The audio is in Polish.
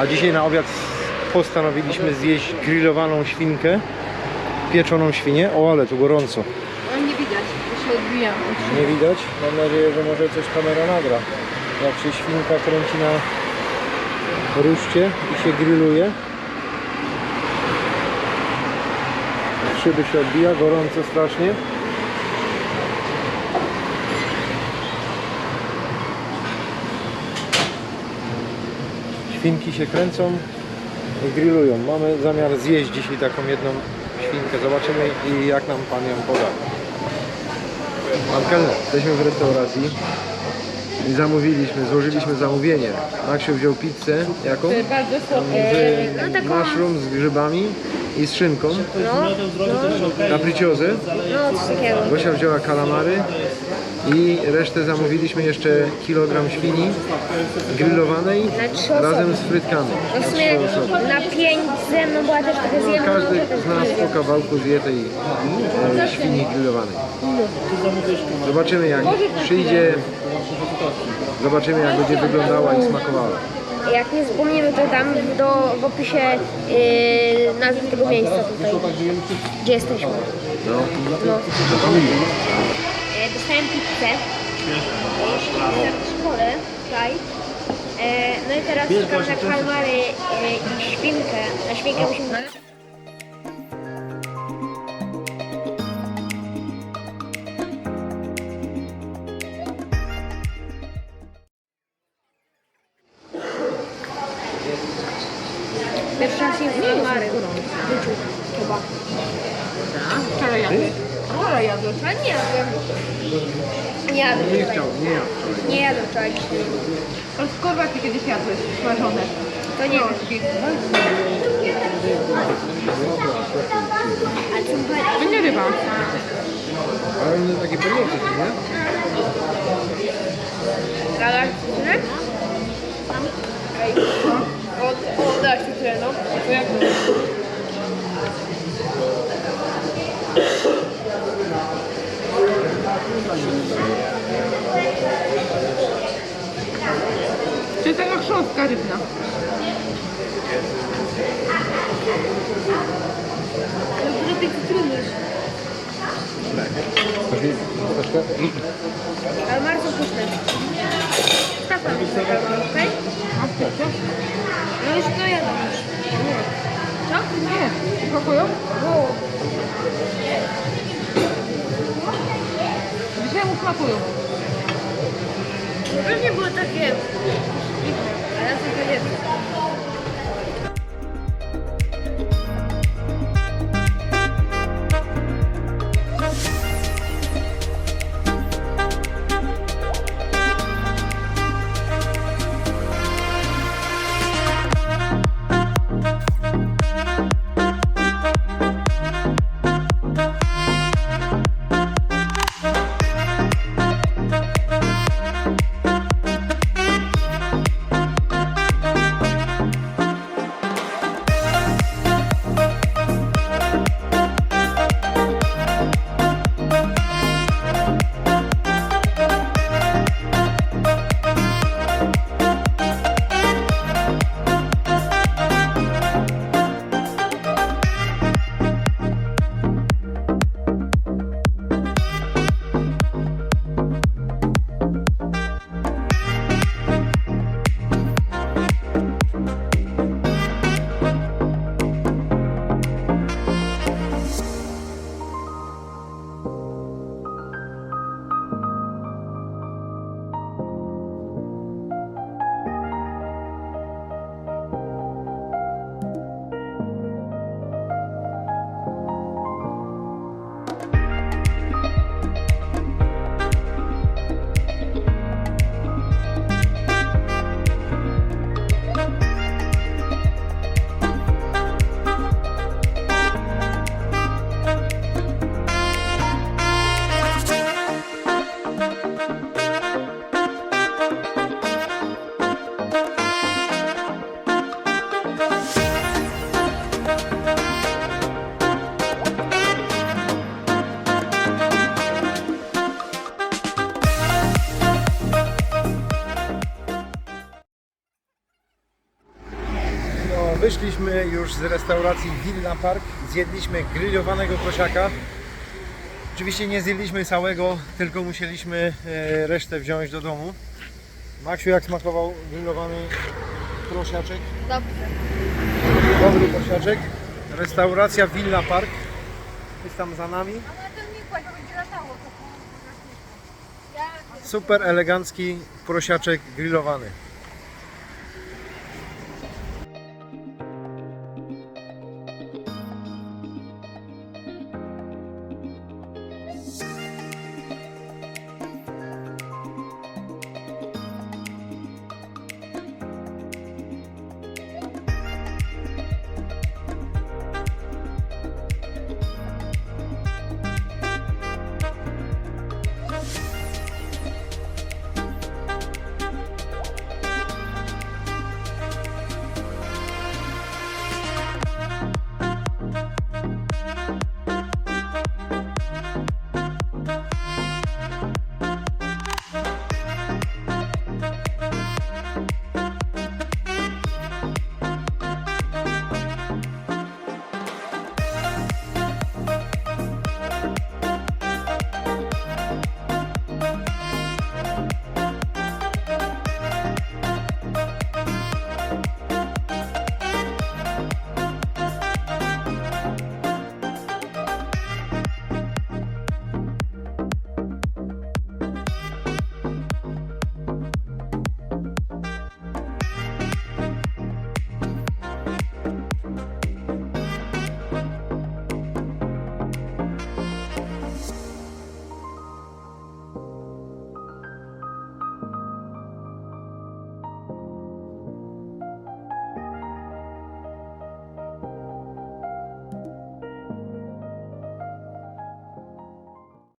A dzisiaj na obiad postanowiliśmy zjeść grillowaną świnkę, pieczoną świnię. O, ale tu gorąco. No nie widać, to się odbija. Nie widać? Mam nadzieję, że może coś kamera nagra. Jak się świnka kręci na ruszcie i się grilluje. Szyby się odbija, gorąco strasznie. Świnki się kręcą i grillują. Mamy zamiar zjeść dzisiaj taką jedną świnkę. Zobaczymy i jak nam pan ją poda. Pan kelner, jesteśmy w restauracji i zamówiliśmy, złożyliśmy zamówienie. Maksiu wziął pizzę, jaką? Bardzo słodkie. Z No taką, mushroom z grzybami i z szynką, no, no, capricciose. no coś takiego. Gosia wzięła kalamary i resztę zamówiliśmy jeszcze kilogram świni grillowanej Na razem z frytkami. No w sumie Trzy osoby. na pięć ze mną była też trochę No, zjemna. każdy z nas po kawałku zje tej e, świni grillowanej. Zobaczymy jak przyjdzie, zobaczymy jak będzie wyglądała i smakowała. Jak nie zapomnimy, to tam do, w opisie yy, nazwy tego miejsca tutaj, gdzie jesteśmy. No. No. Dostałem pizzę. W szkole, tutaj. E, No i teraz czekam na kalmary e, i świnkę. Na świnkę musimy... Pierwszy raz jem kalmary. W życiu chyba. Wczoraj jadłeś. Wczoraj jadłeś. Ale nie jadłem. Nie jadłem Nie wczoraj. chciał, nie ja. Nie jadłem wczoraj. Rozkorwaki kiedyś jadłeś, smażone. To nie wiem. A co To nie ryba. Ale one takie podniosły, nie? Synek? Ej, o, o, dasz tu tyle, no. To jak To chrząstka rybna. Lepiej cytryny. Ale bardzo pyszne. Jeszcze kalmar, okej? No już to jadam już. Co? Nie. Smakują? Było. Dzisiaj mu smakują. Pewnie były takie... Wyszliśmy już z restauracji Villa Park, zjedliśmy grillowanego prosiaka. Oczywiście nie zjedliśmy całego, tylko musieliśmy e, resztę wziąć do domu. Maksiu, jak smakował grillowany prosiaczek? Dobrze. Dobry prosiaczek. Restauracja Villa Park jest tam za nami. Super elegancki prosiaczek grillowany.